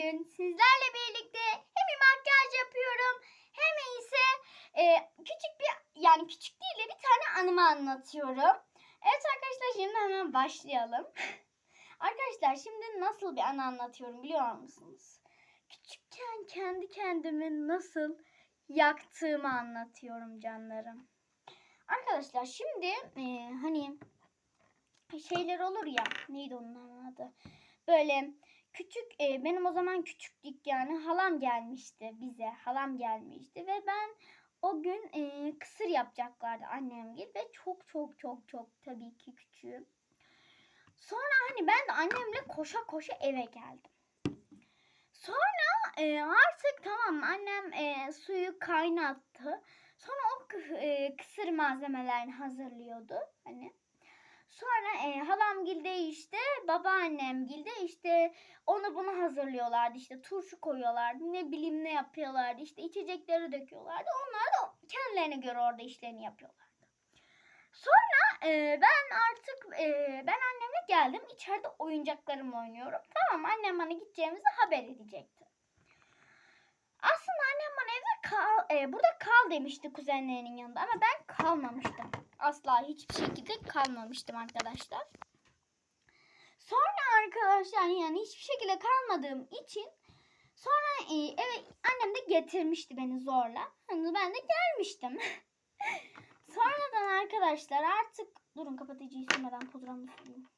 bugün sizlerle birlikte hem bir makyaj yapıyorum hem ise e, küçük bir yani küçük değil de bir tane anımı anlatıyorum. Evet arkadaşlar şimdi hemen başlayalım. arkadaşlar şimdi nasıl bir anı anlatıyorum biliyor musunuz? Küçükken kendi kendimi nasıl yaktığımı anlatıyorum canlarım. Arkadaşlar şimdi e, hani şeyler olur ya neydi onun adı? Böyle küçük e, benim o zaman küçüklük yani halam gelmişti bize halam gelmişti ve ben o gün e, kısır yapacaklardı annem gibi ve çok çok çok çok tabii ki küçüğüm. Sonra hani ben de annemle koşa koşa eve geldim. Sonra e, artık tamam annem e, suyu kaynattı. Sonra o e, kısır malzemelerini hazırlıyordu hani. Sonra e, halam gilde işte babaannem gilde işte onu bunu hazırlıyorlardı işte turşu koyuyorlardı ne bileyim ne yapıyorlardı işte içecekleri döküyorlardı onlar da kendilerine göre orada işlerini yapıyorlardı. Sonra e, ben artık e, ben annemle geldim içeride oyuncaklarımla oynuyorum tamam annem bana gideceğimizi haber edecekti. Aslında annem bana evde kal, e, burada kal demişti kuzenlerinin yanında ama ben kalmamıştım. Asla hiçbir şekilde kalmamıştım arkadaşlar. Sonra arkadaşlar yani hiçbir şekilde kalmadığım için sonra e, eve annem de getirmişti beni zorla. Hani ben de gelmiştim. Sonradan arkadaşlar artık durun kapatıcıyı silmeden pudramı süreyim.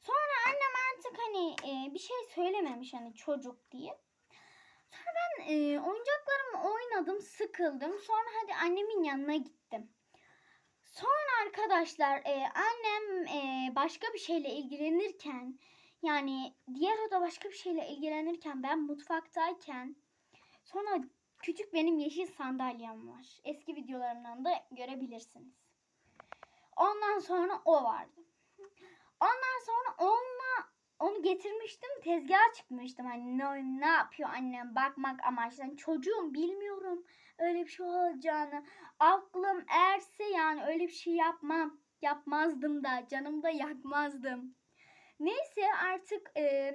Sonra annem artık hani e, bir şey söylememiş hani çocuk diye. Sonra ben e, oyuncaklarımı oynadım, sıkıldım. Sonra hadi annemin yanına gittim. Sonra arkadaşlar e, annem e, başka bir şeyle ilgilenirken yani diğer oda başka bir şeyle ilgilenirken ben mutfaktayken sonra küçük benim yeşil sandalyem var. Eski videolarımdan da görebilirsiniz. Ondan sonra o vardı. Ondan sonra onunla onu getirmiştim tezgaha çıkmıştım. Hani ne, ne yapıyor annem bakmak amaçlı. Hani çocuğum bilmiyorum öyle bir şey olacağını. Aklım erse yani öyle bir şey yapmam yapmazdım da canımda yakmazdım. Neyse artık e,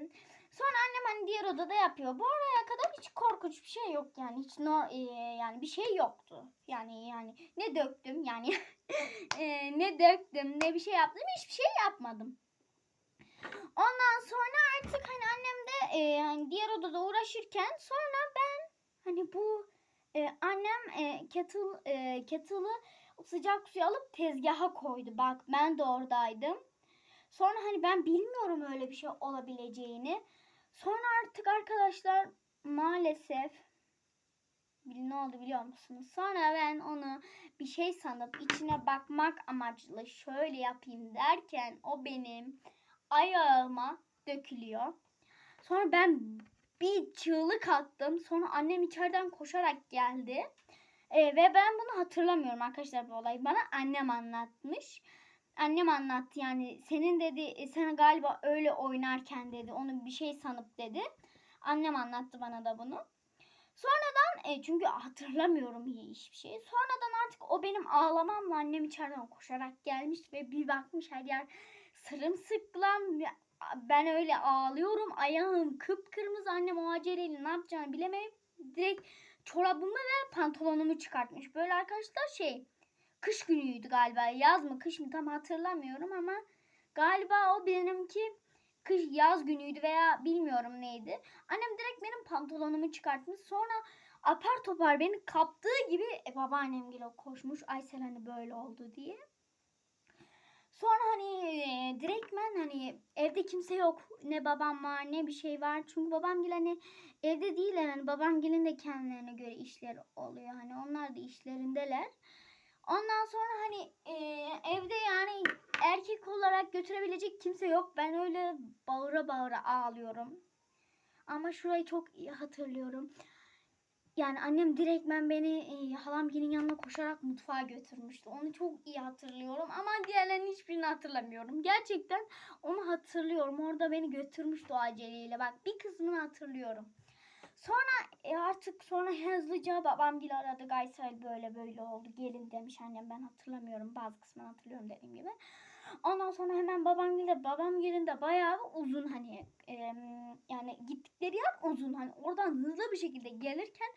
sonra annem hani diğer odada yapıyor. Bu oraya kadar hiç korkunç bir şey yok yani. Hiç no e, yani bir şey yoktu. Yani yani ne döktüm yani. E, ne döktüm ne bir şey yaptım hiçbir şey yapmadım Ondan sonra artık hani annem de e, hani diğer odada uğraşırken sonra ben hani bu e, annem e, kettle e, kettle'ı sıcak suya alıp tezgaha koydu. Bak ben de oradaydım. Sonra hani ben bilmiyorum öyle bir şey olabileceğini. Sonra artık arkadaşlar maalesef ne oldu biliyor musunuz? Sonra ben onu bir şey sanıp içine bakmak amaçlı şöyle yapayım derken o benim ayağıma dökülüyor. Sonra ben bir çığlık attım. Sonra annem içeriden koşarak geldi. Ee, ve ben bunu hatırlamıyorum arkadaşlar bu olayı. Bana annem anlatmış. Annem anlattı yani senin dedi "e, sen galiba öyle oynarken dedi onu bir şey sanıp dedi. Annem anlattı bana da bunu. Sonradan e, çünkü hatırlamıyorum hiçbir şey. Sonradan artık o benim ağlamamla annem içeriden koşarak gelmiş ve bir bakmış her yer sırımsıklam ben öyle ağlıyorum ayağım kıpkırmızı annem o aceleyle ne yapacağını bilemeyip direkt çorabımı ve pantolonumu çıkartmış. Böyle arkadaşlar şey kış günüydü galiba yaz mı kış mı tam hatırlamıyorum ama galiba o benimki kış yaz günüydü veya bilmiyorum neydi. Annem direkt benim pantolonumu çıkartmış sonra apar topar beni kaptığı gibi e, babaannem gele koşmuş Aysel hani böyle oldu diye. Sonra hani direktmen hani evde kimse yok. Ne babam var ne bir şey var. Çünkü babam gel hani evde değiller. Hani babam gelin de kendilerine göre işleri oluyor. Hani onlar da işlerindeler. Ondan sonra hani e, evde yani erkek olarak götürebilecek kimse yok. Ben öyle bağıra bağıra ağlıyorum. Ama şurayı çok iyi hatırlıyorum. Yani annem direktmen beni e, halamgilin yanına koşarak mutfağa götürmüştü. Onu çok iyi hatırlıyorum ama diğerlerinin hiçbirini hatırlamıyorum. Gerçekten onu hatırlıyorum. Orada beni götürmüştü o aceleyle. Bak bir kısmını hatırlıyorum. Sonra e, artık sonra hızlıca babam gel aradı. Gaysel böyle böyle oldu. Gelin demiş annem ben hatırlamıyorum. Bazı kısmını hatırlıyorum dediğim gibi. Ondan sonra hemen babam geldi. Babam gelinde bayağı uzun hani e, yani gittikleri yer uzun. Hani oradan hızlı bir şekilde gelirken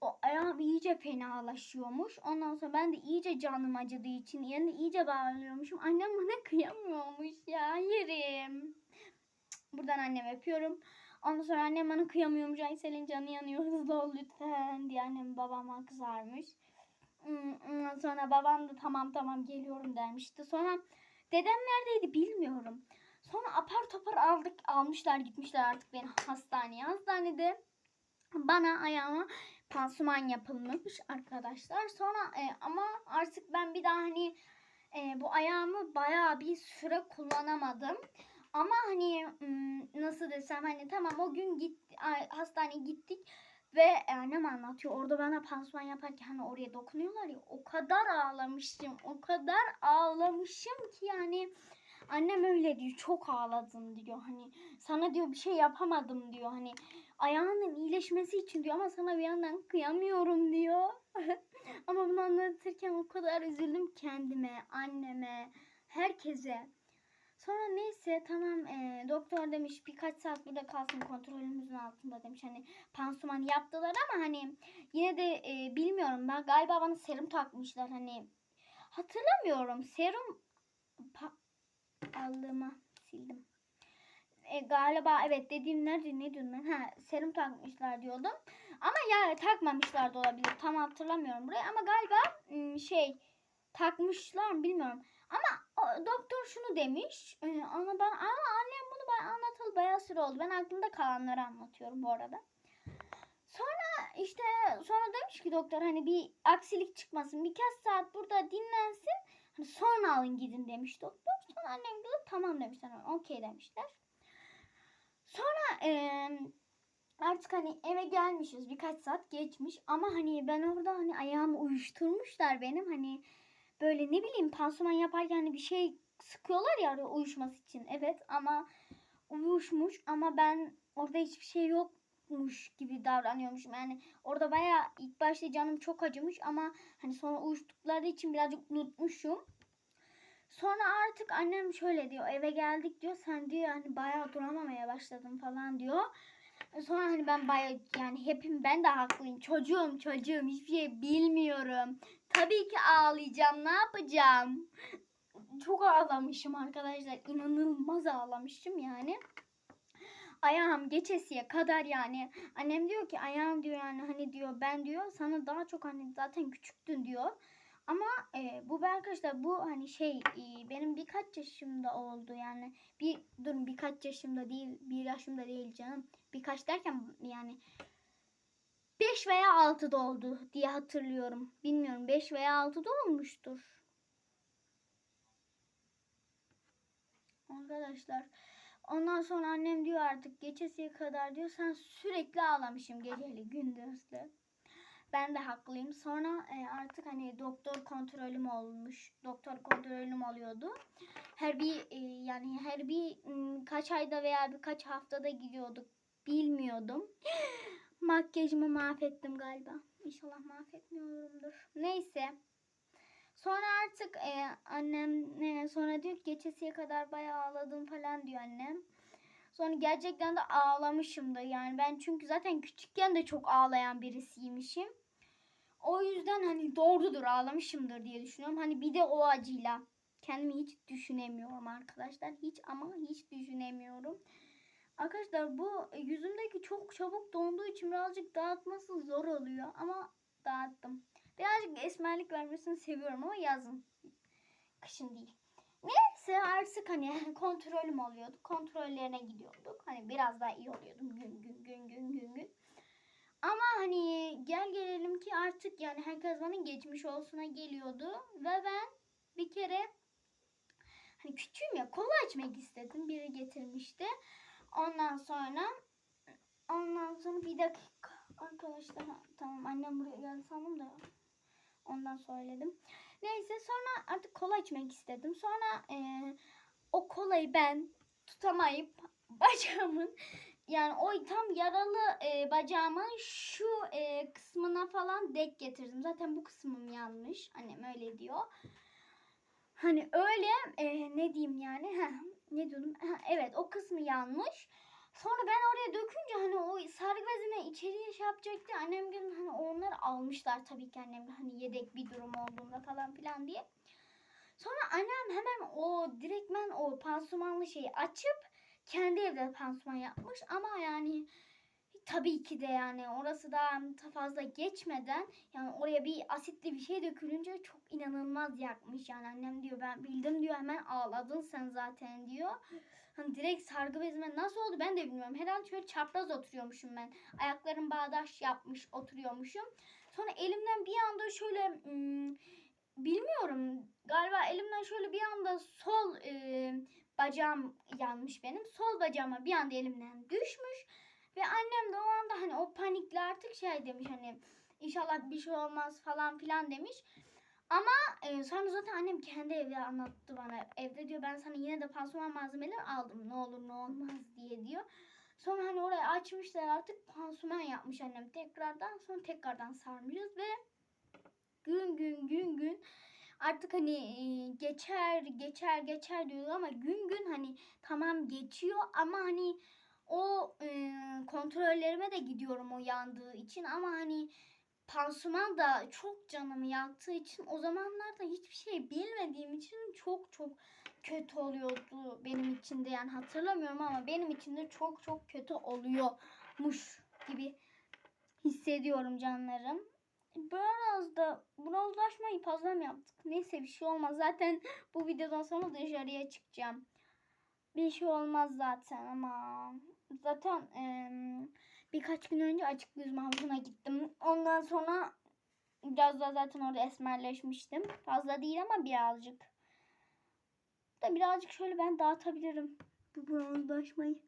o ayağım iyice fenalaşıyormuş. Ondan sonra ben de iyice canım acıdığı için yerine iyice bağırıyormuşum. Annem bana kıyamıyormuş ya yerim. Buradan annemi öpüyorum. Ondan sonra annem bana kıyamıyormuş. Ay senin canı yanıyor hızlı ol lütfen diye annem babama kızarmış. Ondan sonra babam da tamam tamam geliyorum demişti. Sonra dedem neredeydi bilmiyorum. Sonra apar topar aldık almışlar gitmişler artık beni hastaneye. Hastanede bana ayağıma pansuman yapılmış arkadaşlar. Sonra e, ama artık ben bir daha hani e, bu ayağımı bayağı bir süre kullanamadım. Ama hani nasıl desem hani tamam o gün git hastaneye gittik ve e, annem anlatıyor. Orada bana pansuman yaparken hani oraya dokunuyorlar ya o kadar ağlamıştım o kadar ağlamışım ki yani. Annem öyle diyor çok ağladım diyor. Hani sana diyor bir şey yapamadım diyor. Hani ayağının iyileşmesi için diyor. Ama sana bir yandan kıyamıyorum diyor. ama bunu anlatırken o kadar üzüldüm kendime, anneme, herkese. Sonra neyse tamam e, doktor demiş birkaç saat burada kalsın kontrolümüzün altında demiş. Hani pansuman yaptılar ama hani yine de e, bilmiyorum ben galiba bana serum takmışlar hani hatırlamıyorum serum pa- aldığıma sildim. E, galiba evet dediğim nerede ne diyordum ben? Ha, serum takmışlar diyordum. Ama ya takmamışlar da olabilir. Tam hatırlamıyorum burayı ama galiba şey takmışlar mı bilmiyorum. Ama doktor şunu demiş. E, ama ben ama annem bunu bana anlatalı bayağı süre oldu. Ben aklımda kalanları anlatıyorum bu arada. Sonra işte sonra demiş ki doktor hani bir aksilik çıkmasın. Birkaç saat burada dinlensin. Hani sonra alın gidin demiş doktor. Sonra annem de tamam demişler. Okey demişler. Sonra eee, artık hani eve gelmişiz birkaç saat geçmiş ama hani ben orada hani ayağımı uyuşturmuşlar benim hani böyle ne bileyim pansuman yaparken hani bir şey sıkıyorlar ya uyuşması için evet ama uyuşmuş ama ben orada hiçbir şey yokmuş gibi davranıyormuşum yani orada bayağı ilk başta canım çok acımış ama hani sonra uyuştukları için birazcık unutmuşum. Sonra artık annem şöyle diyor eve geldik diyor sen diyor hani bayağı duramamaya başladın falan diyor. Sonra hani ben bayağı yani hepim ben de haklıyım çocuğum çocuğum hiçbir şey bilmiyorum. Tabii ki ağlayacağım ne yapacağım. Çok ağlamışım arkadaşlar inanılmaz ağlamışım yani. Ayağım geçesiye kadar yani annem diyor ki ayağım diyor yani hani diyor ben diyor sana daha çok hani zaten küçüktün diyor. Ama e, bu arkadaşlar bu hani şey e, benim birkaç yaşımda oldu yani bir durun birkaç yaşımda değil bir yaşımda değil canım birkaç derken yani 5 veya 6'da oldu diye hatırlıyorum bilmiyorum 5 veya 6'da olmuştur arkadaşlar ondan sonra annem diyor artık geçesiye kadar diyor sen sürekli ağlamışım geceli gündüzlü ben de haklıyım. Sonra e, artık hani doktor kontrolüm olmuş. Doktor kontrolüm oluyordu. Her bir e, yani her bir kaç ayda veya birkaç haftada gidiyorduk. Bilmiyordum. Makyajımı mahvettim galiba. İnşallah mahvetmiyorumdur. Neyse. Sonra artık e, annem e, sonra diyor ki geçesiye kadar bayağı ağladım falan diyor annem. Sonra gerçekten de ağlamışım da yani ben çünkü zaten küçükken de çok ağlayan birisiymişim. O yüzden hani doğrudur ağlamışımdır diye düşünüyorum. Hani bir de o acıyla kendimi hiç düşünemiyorum arkadaşlar. Hiç ama hiç düşünemiyorum. Arkadaşlar bu yüzümdeki çok çabuk donduğu için birazcık dağıtması zor oluyor ama dağıttım. Birazcık esmerlik vermesini seviyorum ama yazın. Kışın değil. Neyse artık hani kontrolüm oluyordu. Kontrollerine gidiyorduk. Hani biraz daha iyi oluyordum gün gün gün gün gün gün. Ama hani gel gelelim ki artık yani herkes bana geçmiş olsuna geliyordu. Ve ben bir kere hani küçüğüm ya kola içmek istedim. Biri getirmişti. Ondan sonra ondan sonra bir dakika arkadaşlar tamam annem buraya geldi sandım da ondan söyledim. Neyse sonra artık kola içmek istedim. Sonra e, o kolayı ben tutamayıp bacağımın yani o tam yaralı e, bacağımın şu e, kısmına falan dek getirdim. Zaten bu kısmım yanmış. Annem öyle diyor. Hani öyle e, ne diyeyim yani Heh, ne diyordum evet o kısmı yanmış. Sonra ben oraya dökünce hani o sargı bezini içeriye şey yapacaktı. Annem gelin hani onları almışlar tabii ki annem hani yedek bir durum olduğunda falan filan diye. Sonra annem hemen o direktmen o pansumanlı şeyi açıp kendi evde pansuman yapmış ama yani tabii ki de yani orası da fazla geçmeden yani oraya bir asitli bir şey dökülünce çok inanılmaz yakmış yani annem diyor ben bildim diyor hemen ağladın sen zaten diyor. Hani direkt sargı bezime nasıl oldu ben de bilmiyorum. Herhalde şöyle çapraz oturuyormuşum ben. Ayaklarım bağdaş yapmış oturuyormuşum. Sonra elimden bir anda şöyle hmm, bilmiyorum galiba elimden şöyle bir anda sol bacağım yanmış benim. Sol bacağıma bir anda elimden düşmüş. Ve annem de o anda hani o panikle artık şey demiş hani inşallah bir şey olmaz falan filan demiş. Ama e, sonra zaten annem kendi evde anlattı bana. Evde diyor ben sana yine de pansuman malzemeleri aldım ne olur ne olmaz diye diyor. Sonra hani orayı açmışlar artık pansuman yapmış annem tekrardan. Sonra tekrardan sarmışız ve gün gün gün gün artık hani e, geçer geçer geçer diyor ama gün gün hani tamam geçiyor ama hani o e, kontrollerime de gidiyorum o yandığı için ama hani pansuman da çok canımı yaktığı için o zamanlarda hiçbir şey bilmediğim için çok çok kötü oluyordu benim için de yani hatırlamıyorum ama benim için de çok çok kötü oluyormuş gibi hissediyorum canlarım. Biraz da bronzlaşmayı fazla mı yaptık? Neyse bir şey olmaz. Zaten bu videodan sonra dışarıya çıkacağım. Bir şey olmaz zaten ama zaten eee, birkaç gün önce açık yüzme havuzuna gittim. Ondan sonra biraz da zaten orada esmerleşmiştim. Fazla değil ama birazcık. Da birazcık şöyle ben dağıtabilirim bu bronzlaşmayı.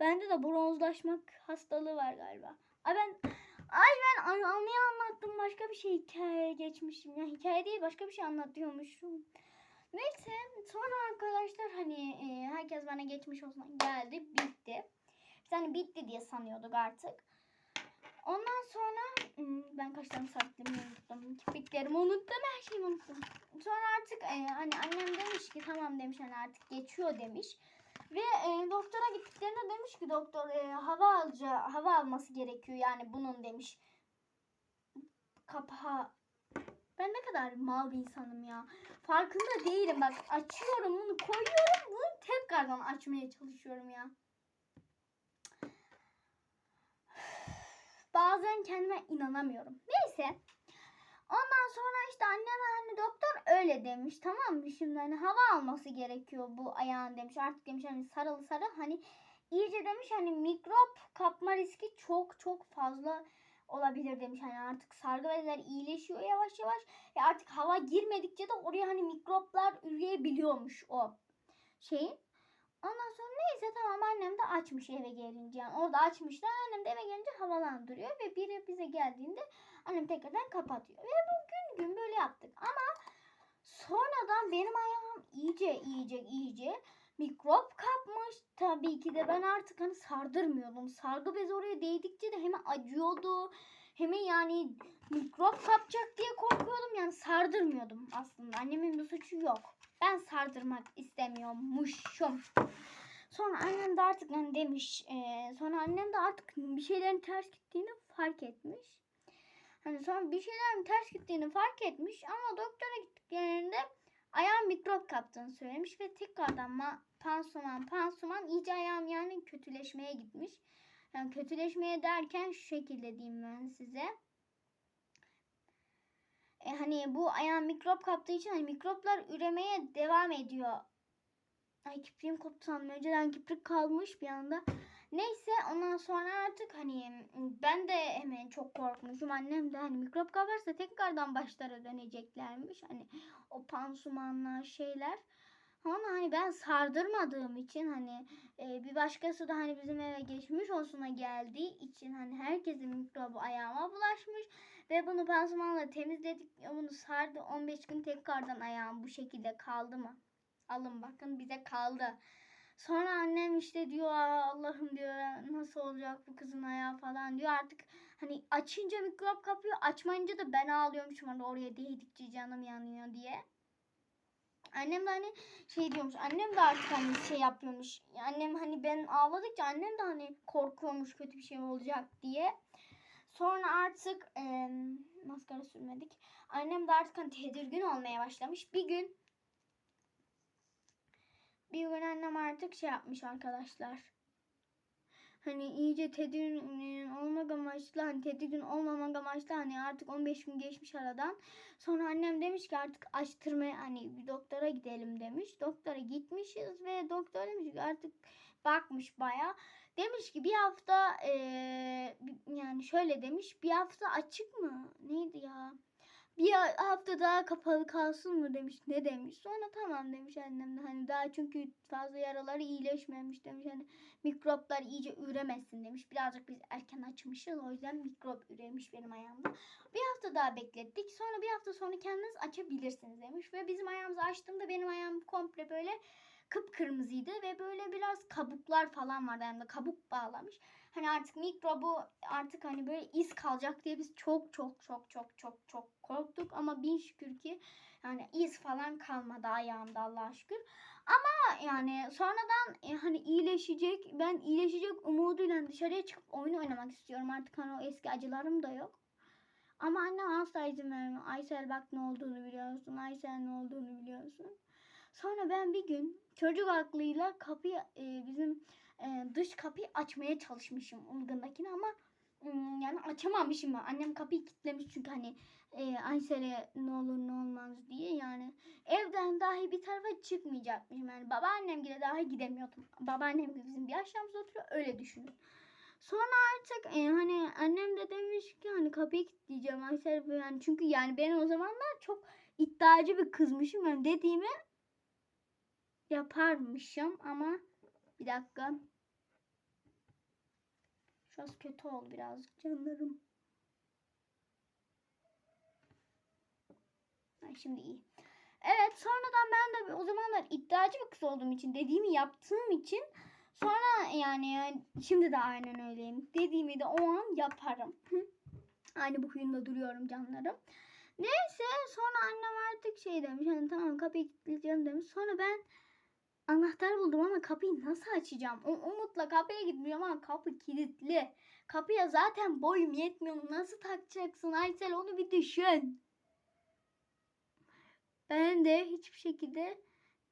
Bende de bronzlaşmak hastalığı var galiba. Ay ben ay ben an- anlaya anlattım başka bir şey hikaye geçmişim. Ya hikaye değil başka bir şey anlatıyormuşum. Neyse sonra arkadaşlar hani e, herkes bana geçmiş olsun geldi bitti. Hani bitti diye sanıyorduk artık. Ondan sonra hmm, ben tane saatlerimi unuttum. Kirpiklerimi unuttum. Her şeyimi unuttum. Sonra artık e, hani annem demiş ki tamam demiş hani artık geçiyor demiş. Ve e, doktora gittiklerinde demiş ki doktor e, hava alıcı hava alması gerekiyor yani bunun demiş. Kapağı ben ne kadar mal bir insanım ya. Farkında değilim bak açıyorum bunu koyuyorum bunu tekrardan açmaya çalışıyorum ya. Bazen kendime inanamıyorum. Neyse. Ondan sonra işte anneme hani doktor öyle demiş tamam mı? Şimdi hani hava alması gerekiyor bu ayağın demiş. Artık demiş hani sarılı sarı hani iyice demiş hani mikrop kapma riski çok çok fazla olabilir demiş. Hani artık sargı bezler iyileşiyor yavaş yavaş. Ve artık hava girmedikçe de oraya hani mikroplar üreyebiliyormuş o şeyin. Ondan sonra neyse tamam annem de açmış eve gelince. Yani orada açmışlar annem de eve gelince havalandırıyor. Ve biri bize geldiğinde annem tekrardan kapatıyor. Ve bu gün böyle yaptık. Ama sonradan benim ayağım iyice iyice iyice mikrop kapmış. Tabii ki de ben artık hani sardırmıyordum. Sargı bezi oraya değdikçe de hemen acıyordu. Hemen yani mikrop kapacak diye korkuyordum. Yani sardırmıyordum aslında. Annemin bir suçu yok. Ben sardırmak istemiyormuşum. Sonra annem de artık hani demiş. e, sonra annem de artık bir şeylerin ters gittiğini fark etmiş. Hani sonra bir şeylerin ters gittiğini fark etmiş ama doktora gittiklerinde ayağım mikrop kaptığını söylemiş ve tekrardan ma pansuman pansuman iyice ayağım yani kötüleşmeye gitmiş. Yani kötüleşmeye derken şu şekilde diyeyim ben size. E, hani bu ayağım mikrop kaptığı için hani mikroplar üremeye devam ediyor. Ay kipriğim koptu sandım. Önceden kiprik kalmış bir anda. Neyse ondan sonra artık hani ben de hemen çok korkmuşum. Annem de hani mikrop kaparsa tekrardan başlara döneceklermiş. Hani o pansumanlar şeyler. Ama hani ben sardırmadığım için hani e, bir başkası da hani bizim eve geçmiş olsuna geldiği için hani herkesin mikrobu ayağıma bulaşmış ve bunu pansumanla temizledik bunu sardı 15 gün tekrardan ayağım bu şekilde kaldı mı? Alın bakın bize kaldı. Sonra annem işte diyor "Aa, Allah'ım diyor nasıl olacak bu kızın ayağı falan diyor artık hani açınca mikrop kapıyor açmayınca da ben ağlıyormuşum hani oraya değdikçe canım yanıyor diye. Annem de hani şey diyormuş. Annem de artık hani şey yapıyormuş. Annem hani ben ağladıkça annem de hani korkuyormuş kötü bir şey olacak diye. Sonra artık e, maskara sürmedik. Annem de artık hani tedirgin olmaya başlamış. Bir gün bir gün annem artık şey yapmış arkadaşlar. Hani iyice tedirgin olmak amaçlı, hani tedirgin olmamak amaçlı hani artık 15 gün geçmiş aradan. Sonra annem demiş ki artık açtırmaya hani bir doktora gidelim demiş. Doktora gitmişiz ve doktor demiş ki artık bakmış baya. Demiş ki bir hafta eee, yani şöyle demiş bir hafta açık mı? Neydi ya? Bir hafta daha kapalı kalsın mı demiş. Ne demiş. Sonra tamam demiş annem de hani daha çünkü fazla yaraları iyileşmemiş demiş. Hani mikroplar iyice üremesin demiş. Birazcık biz erken açmışız o yüzden mikrop üremiş benim ayağımda. Bir hafta daha beklettik. Sonra bir hafta sonra kendiniz açabilirsiniz demiş. Ve bizim ayağımızı açtığımda benim ayağım komple böyle kıpkırmızıydı ve böyle biraz kabuklar falan vardı. Yani kabuk bağlamış. Hani artık mikrobu artık hani böyle iz kalacak diye biz çok çok çok çok çok çok korktuk. Ama bin şükür ki yani iz falan kalmadı ayağımda Allah'a şükür. Ama yani sonradan e, hani iyileşecek ben iyileşecek umuduyla dışarıya çıkıp oyun oynamak istiyorum. Artık hani o eski acılarım da yok. Ama annem asla izin vermiyor. Aysel bak ne olduğunu biliyorsun. Aysel ne olduğunu biliyorsun. Sonra ben bir gün çocuk aklıyla kapıyı e, bizim e, dış kapıyı açmaya çalışmışım Ulgın'dakini ama yani açamamışım. ben. Annem kapıyı kilitlemiş çünkü hani e, Aysel'e ne olur ne olmaz diye yani evden dahi bir tarafa çıkmayacakmışım. Yani babaannem bile dahi gidemiyordum. Babaannem bile bizim bir aşağımızda oturuyor öyle düşünün. Sonra artık e, hani annem de demiş ki hani kapıyı kilitleyeceğim Aysel yani çünkü yani ben o zamanlar çok iddiacı bir kızmışım. Yani dediğimi yaparmışım ama bir dakika. Şurası kötü oldu birazcık canlarım. Ha, şimdi iyi. Evet sonradan ben de o zamanlar iddiacı bir kız olduğum için dediğimi yaptığım için sonra yani şimdi de aynen öyleyim. Dediğimi de o an yaparım. Aynı bu huyumda duruyorum canlarım. Neyse sonra annem artık şey demiş hani tamam kapıyı kilitleyeceğim demiş. Sonra ben anahtar buldum ama kapıyı nasıl açacağım? O umutla kapıya gitmiyorum ama kapı kilitli. Kapıya zaten boyum yetmiyor. Nasıl takacaksın Aysel onu bir düşün. Ben de hiçbir şekilde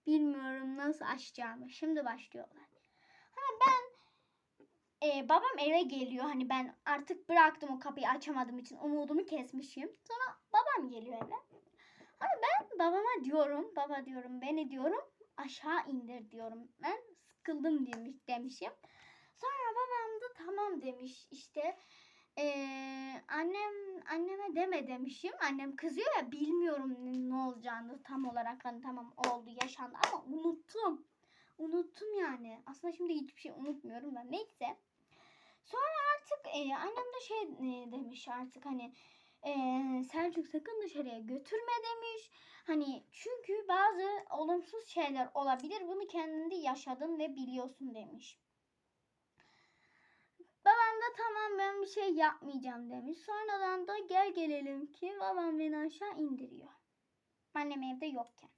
bilmiyorum nasıl açacağımı. Şimdi başlıyorlar. Hani ben e, babam eve geliyor. Hani ben artık bıraktım o kapıyı açamadığım için umudumu kesmişim. Sonra babam geliyor eve. Hani ben babama diyorum, baba diyorum, beni diyorum aşağı indir diyorum. Ben sıkıldım demiş demişim. Sonra babam da tamam demiş işte. Ee, annem anneme deme demişim. Annem kızıyor ya bilmiyorum ne, olacağını tam olarak hani tamam oldu yaşandı ama unuttum. Unuttum yani. Aslında şimdi hiçbir şey unutmuyorum da neyse. Sonra artık e, annem de şey e, demiş artık hani e, Selçuk sakın dışarıya götürme demiş. Hani çünkü bazı olumsuz şeyler olabilir. Bunu kendinde yaşadın ve biliyorsun demiş. Babam da tamam ben bir şey yapmayacağım demiş. Sonradan da gel gelelim ki babam beni aşağı indiriyor. Annem evde yokken.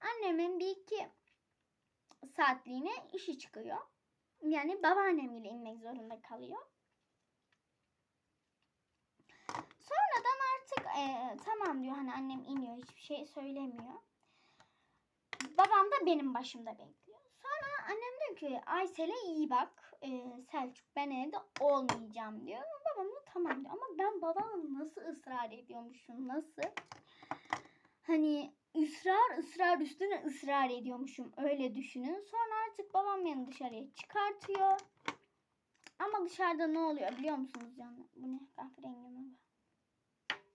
Annemin bir iki saatliğine işi çıkıyor. Yani babaannem ile inmek zorunda kalıyor. Sonradan artık e, tamam diyor hani annem iniyor hiçbir şey söylemiyor. Babam da benim başımda bekliyor. Sonra annem diyor ki Aysel'e iyi bak e, Selçuk ben evde olmayacağım diyor. Babam da tamam diyor. Ama ben babam nasıl ısrar ediyormuşum nasıl? Hani ısrar ısrar üstüne ısrar ediyormuşum öyle düşünün. Sonra artık babam beni dışarıya çıkartıyor. Ama dışarıda ne oluyor biliyor musunuz canım? Bu ne? Kahverengi mi?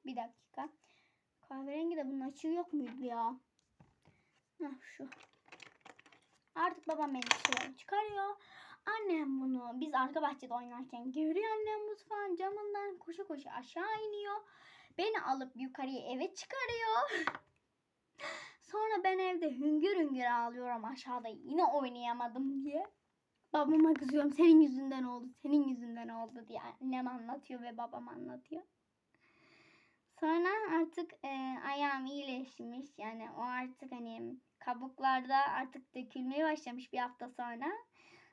Bir dakika. Kahverengi de bunun açığı yok muydu ya? Heh, şu. Artık babam beni çıkarıyor. Annem bunu biz arka bahçede oynarken görüyor annem mutfağın camından koşa koşa aşağı iniyor. Beni alıp yukarıya eve çıkarıyor. Sonra ben evde hüngür hüngür ağlıyorum aşağıda yine oynayamadım diye. Babama kızıyorum senin yüzünden oldu senin yüzünden oldu diye annem anlatıyor ve babam anlatıyor. Sonra artık e, ayağım iyileşmiş. Yani o artık hani kabuklarda artık dökülmeye başlamış bir hafta sonra.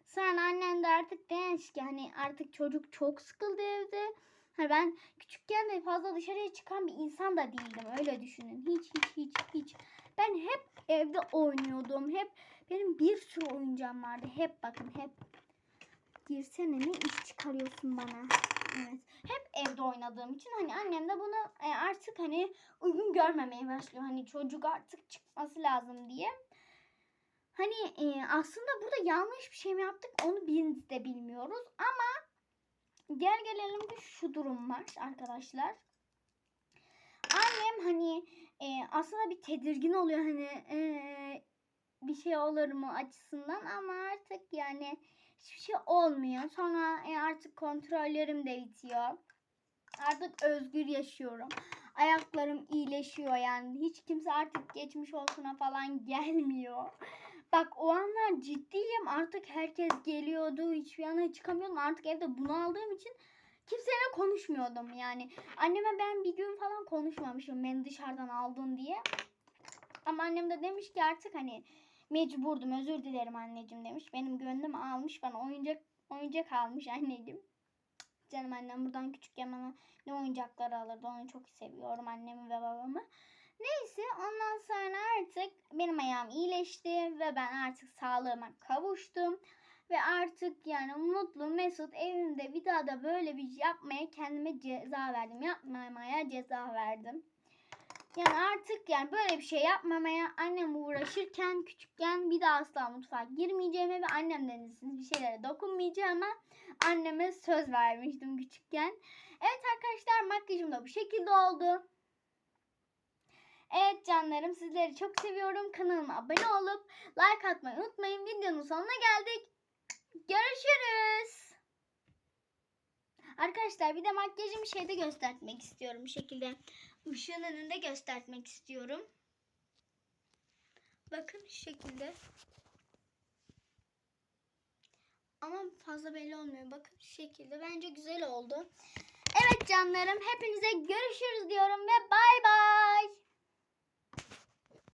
Sonra annem de artık demiş ki hani artık çocuk çok sıkıldı evde. Hani ben küçükken de fazla dışarıya çıkan bir insan da değildim. Öyle düşünün. Hiç hiç hiç hiç. Ben hep evde oynuyordum. Hep benim bir sürü oyuncağım vardı. Hep bakın hep. Girsene ne iş çıkarıyorsun bana. Hep evde oynadığım için hani annem de bunu e, artık hani uygun görmemeye başlıyor. Hani çocuk artık çıkması lazım diye. Hani e, aslında burada yanlış bir şey mi yaptık onu biz de bilmiyoruz. Ama gel gelelim ki şu durum var arkadaşlar. Annem hani e, aslında bir tedirgin oluyor hani bir şey olur mu açısından ama artık yani hiçbir şey olmuyor. Sonra e, artık kontrollerim de bitiyor. Artık özgür yaşıyorum. Ayaklarım iyileşiyor yani. Hiç kimse artık geçmiş olsuna falan gelmiyor. Bak o anlar ciddiyim. Artık herkes geliyordu. Hiçbir yana çıkamıyordum. Artık evde bunu aldığım için kimseyle konuşmuyordum yani. Anneme ben bir gün falan konuşmamışım beni dışarıdan aldın diye. Ama annem de demiş ki artık hani mecburdum özür dilerim anneciğim demiş. Benim gönlüm almış bana oyuncak oyuncak almış anneciğim. Canım annem buradan küçükken bana ne oyuncakları alırdı onu çok seviyorum annemi ve babamı. Neyse ondan sonra artık benim ayağım iyileşti ve ben artık sağlığıma kavuştum. Ve artık yani mutlu mesut evimde bir daha da böyle bir şey yapmaya kendime ceza verdim. Yapmamaya ceza verdim. Yani artık yani böyle bir şey yapmamaya annem uğraşırken küçükken bir daha asla mutfağa girmeyeceğime ve annemden izinsiz bir şeylere dokunmayacağıma anneme söz vermiştim küçükken. Evet arkadaşlar makyajım da bu şekilde oldu. Evet canlarım sizleri çok seviyorum. Kanalıma abone olup like atmayı unutmayın. Videonun sonuna geldik. Görüşürüz. Arkadaşlar bir de makyajımı şeyde göstermek istiyorum. Bu şekilde ışığın önünde göstermek istiyorum. Bakın şu şekilde. Ama fazla belli olmuyor. Bakın şu şekilde. Bence güzel oldu. Evet canlarım hepinize görüşürüz diyorum ve bay bay.